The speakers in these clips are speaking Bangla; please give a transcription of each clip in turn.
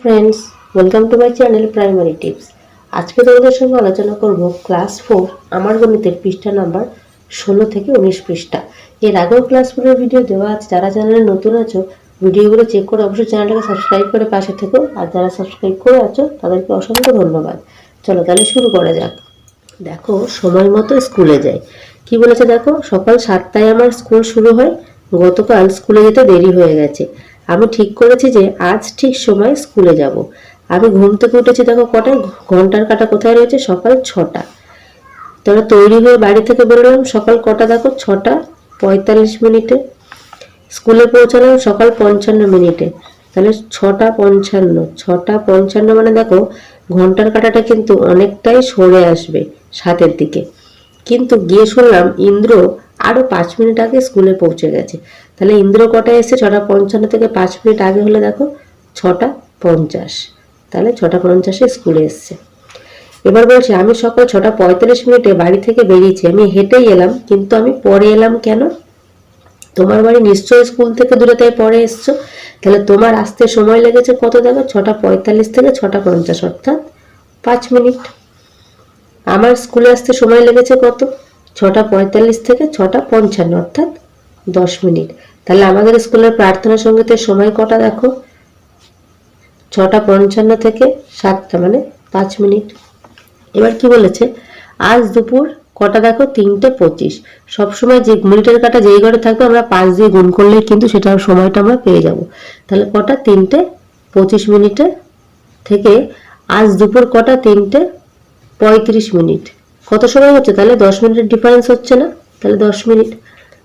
Friends welcome to my channel primary tips আজকে তোমাদের সঙ্গে আলোচনা করব ক্লাস ফোর আমার গণিতের পৃষ্ঠা নাম্বার ষোলো থেকে উনিশ পৃষ্ঠা। এর আগেও ক্লাস ফোরের ভিডিও দেওয়া আছে, যারা চ্যানেলে নতুন আছো ভিডিওগুলো চেক করে অবশ্যই চ্যানেলটাকে সাবস্ক্রাইব করে পাশে থেকো, আর যারা সাবস্ক্রাইব করে আছো, তাদেরকে অসংখ্য ধন্যবাদ। চলো তাহলে শুরু করা যাক। দেখো, সময় মতো স্কুলে যাই। কি বলেছে দেখো, সকাল সাতটায় আমার স্কুল শুরু হয়, গতকাল স্কুলে যেতে দেরি হয়ে গেছে। আমি ঠিক করেছি যে আজ ঠিক সময় স্কুলে যাব। আমি ঘুম থেকে উঠেছি, দেখো কটায় ঘণ্টার কাটা কোথায় রয়েছে? সকাল ছটা। তারা তৈরি হয়ে বাড়ি থেকে বেরোলাম, সকাল কটা দেখো? ছটা পঁয়তাল্লিশ মিনিটে। স্কুলে পৌঁছালাম সকাল পঞ্চান্ন মিনিটে। তাহলে ছটা পঞ্চান্ন। ছটা পঞ্চান্ন মানে দেখো, ঘণ্টার কাটাটা কিন্তু অনেকটাই সরে আসবে সাতের দিকে। কিন্তু গিয়ে শুনলাম ইন্দ্র আরও পাঁচ মিনিট আগে স্কুলে পৌঁছে গেছে। তাহলে ইন্দ্র কটায় এসে ছটা পঞ্চান্ন থেকে পাঁচ মিনিট আগে হলে দেখো, ছটা পঞ্চাশ। তাহলে ছটা পঞ্চাশে স্কুলে এসছে। এবার বলছি, আমি সকাল ছটা পঁয়তাল্লিশ মিনিটে বাড়ি থেকে বেরিয়েছি, আমি হেঁটেই এলাম, কিন্তু আমি পরে এলাম কেন? তোমার বাড়ি নিশ্চয়ই স্কুল থেকে দূরে তাই পরে এসছো। তাহলে তোমার আসতে সময় লেগেছে কত দেখো? ছটা পঁয়তাল্লিশ থেকে ছটা পঞ্চাশ, অর্থাৎ পাঁচ মিনিট। আমার স্কুলে আসতে সময় লেগেছে কত? ছটা পঁয়তাল্লিশ থেকে ছটা পঞ্চান্ন, অর্থাৎ দশ মিনিট। তাহলে আমাদের স্কুলের প্রার্থনা সঙ্গীতের সময় কটা দেখো? ছটা পঞ্চান্ন থেকে সাতটা মানে পাঁচ মিনিট। এবার কি বলেছে? আজ দুপুর কটা দেখো? তিনটে পঁচিশ। সবসময় যে মিনিটের কাটা যেই ঘরে থাকবে, আমরা পাঁচ দিয়ে গুণ করলেই কিন্তু সেটার সময়টা আমরা পেয়ে যাব। তাহলে কটা? তিনটে পঁচিশ মিনিটে থেকে আজ দুপুর কটা? তিনটে পঁয়ত্রিশ মিনিট। কত সময় হচ্ছে? তাহলে দশ মিনিটের ডিফারেন্স হচ্ছে না? তাহলে দশ মিনিট।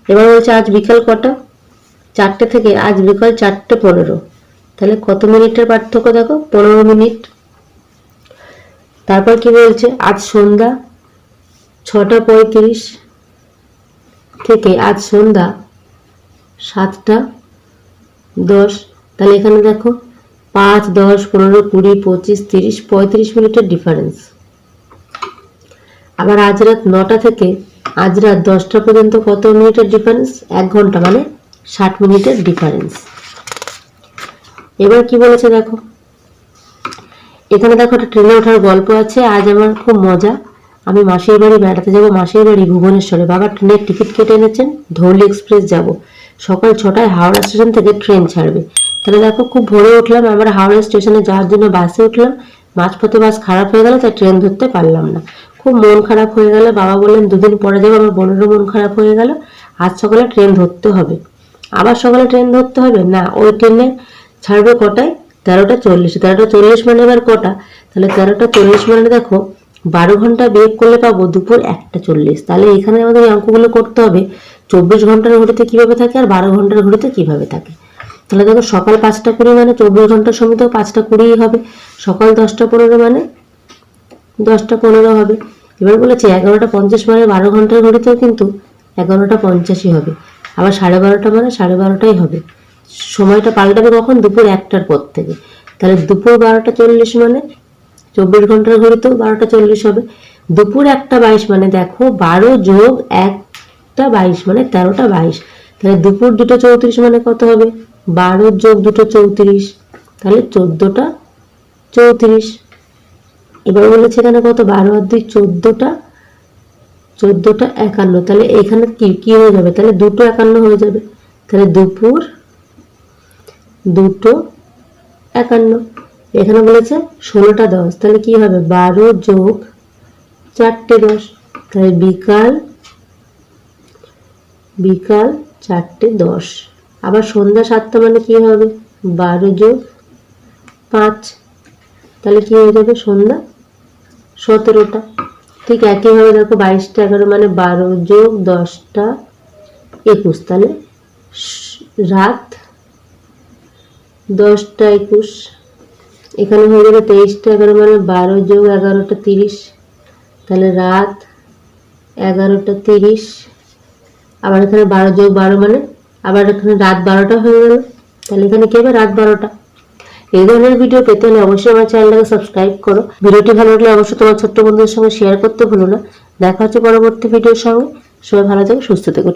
এবার বলছে আজ বিকাল কটা? চারটে থেকে আজ বিকাল চারটে পনেরো। তাহলে কত মিনিটের পার্থক্য দেখো? পনেরো মিনিট। তারপর কি বলছে? আজ সন্ধ্যা ছটা পঁয়ত্রিশ থেকে আজ সন্ধ্যা সাতটা দশ। তাহলে এখানে দেখো, পাঁচ, দশ, পনেরো, কুড়ি, পঁচিশ, তিরিশ, পঁয়ত্রিশ মিনিটের ডিফারেন্স আবার আজ রাত নটা থেকে আজ রাত দশটা পর্যন্ত কত মিনিটের ডিফারেন্স এক ঘণ্টা মানে ষাট মিনিটের ডিফারেন্স এবার কি বলেছে দেখো? এখানে দেখো একটা ট্রেনে ওঠার গল্প আছে, আজ আমার খুব মজা। আমি মাসির বাড়ি বেড়াতে যাব, মাসির বাড়ি ভুবনেশ্বরে। বাবা ট্রেনের টিকিট কেটে এনেছেন, ধৌলি এক্সপ্রেস যাব। সকাল ছটায় হাওড়া স্টেশন থেকে ট্রেন ছাড়বে। তাহলে দেখো খুব ভোরে উঠলাম, আমরা হাওড়া স্টেশনে যাওয়ার জন্য বাসে উঠলাম। মাঝপথে বাস খারাপ হয়ে গেল, তাই ট্রেন ধরতে পারলাম না। খুব মন খারাপ হয়ে গেল। বাবা বললেন, দুদিন পরে যাব, আমার বোনেরও মন খারাপ হয়ে গেল। আজ সকালে ট্রেন ধরতে হবে। আবার সকালে ট্রেন ধরতে হবে? না, ওই ট্রেনে ছাড়বে কটায়? তেরোটা চল্লিশ। তেরোটা চল্লিশ মানে এবার কটা? তাহলে তেরোটা চল্লিশ মানে দেখো, বারো ঘণ্টা বিয়োগ করলে পাবো দুপুর একটা চল্লিশ। তাহলে এখানে আমাদের অঙ্কগুলো করতে হবে। চব্বিশ ঘণ্টার ঘড়িতে কীভাবে থাকে আর বারো ঘণ্টার ঘড়িতে কীভাবে থাকে? তাহলে দেখো সকাল পাঁচটা কুড়ি মানে চব্বিশ ঘণ্টার সময় তো পাঁচটা কুড়িই হবে। সকাল দশটা পনেরো মানে দশটা পনেরো হবে। এবার বলেছে এগারোটা পঞ্চাশ মানে বারো ঘণ্টার ঘড়িতেও কিন্তু এগারোটা পঞ্চাশই হবে। আবার সাড়ে বারোটা মানে সাড়ে বারোটাই হবে। সময়টা পাল্টাবে কখন? দুপুর একটার পর থেকে। তাহলে দুপুর বারোটা চল্লিশ মানে চব্বিশ ঘণ্টার ঘড়িতেও বারোটা চল্লিশ হবে। দুপুর একটা বাইশ মানে দেখো বারো যোগ একটা বাইশ মানে তেরোটা বাইশ। তাহলে দুপুর দুটো চৌত্রিশ মানে কত হবে? বারো যোগ দুটো চৌত্রিশ। তাহলে চোদ্দোটা চৌত্রিশ। এবার বলেছে এখানে কত? বারো আর দুই, চোদ্দোটা চোদ্দোটা একান্ন। তাহলে এখানে কি কি হয়ে যাবে? তাহলে দুটো একান্ন হয়ে যাবে। তাহলে দুপুর দুটো একান্ন। এখানে বলেছে ষোলোটা দশ। তাহলে কি হবে? বারো যোগ চারটে দশ। তাহলে বিকাল বিকাল চারটে দশ। আবার সন্ধ্যা সাতটা মানে কি হবে? বারো যোগ পাঁচ। তাহলে কি হয়ে যাবে? সন্ধ্যা সতেরোটা। ঠিক একইভাবে দেখো বাইশটা এগারো মানে বারো যোগ দশটা একুশ। তাহলে রাত দশটা একুশ। এখানে হয়ে যাবে তেইশটা এগারো মানে বারো যোগ এগারোটা তিরিশ। তাহলে রাত এগারোটা তিরিশ। আবার এখানে বারো যোগ বারো মানে আবার এখানে রাত বারোটা হয়ে গেল। তাহলে এখানে কি হবে? রাত বারোটা। এই ধরনের ভিডিও পেতে হলে অবশ্যই আমার চ্যানেলটাকে সাবস্ক্রাইব করো। ভিডিওটি ভালো লাগলে অবশ্যই তোমার ছোট্ট বন্ধুদের সঙ্গে শেয়ার করতে ভুলো না। দেখা হচ্ছে পরবর্তী ভিডিওর সঙ্গে। সবাই ভালো থেকো, সুস্থ থেকো।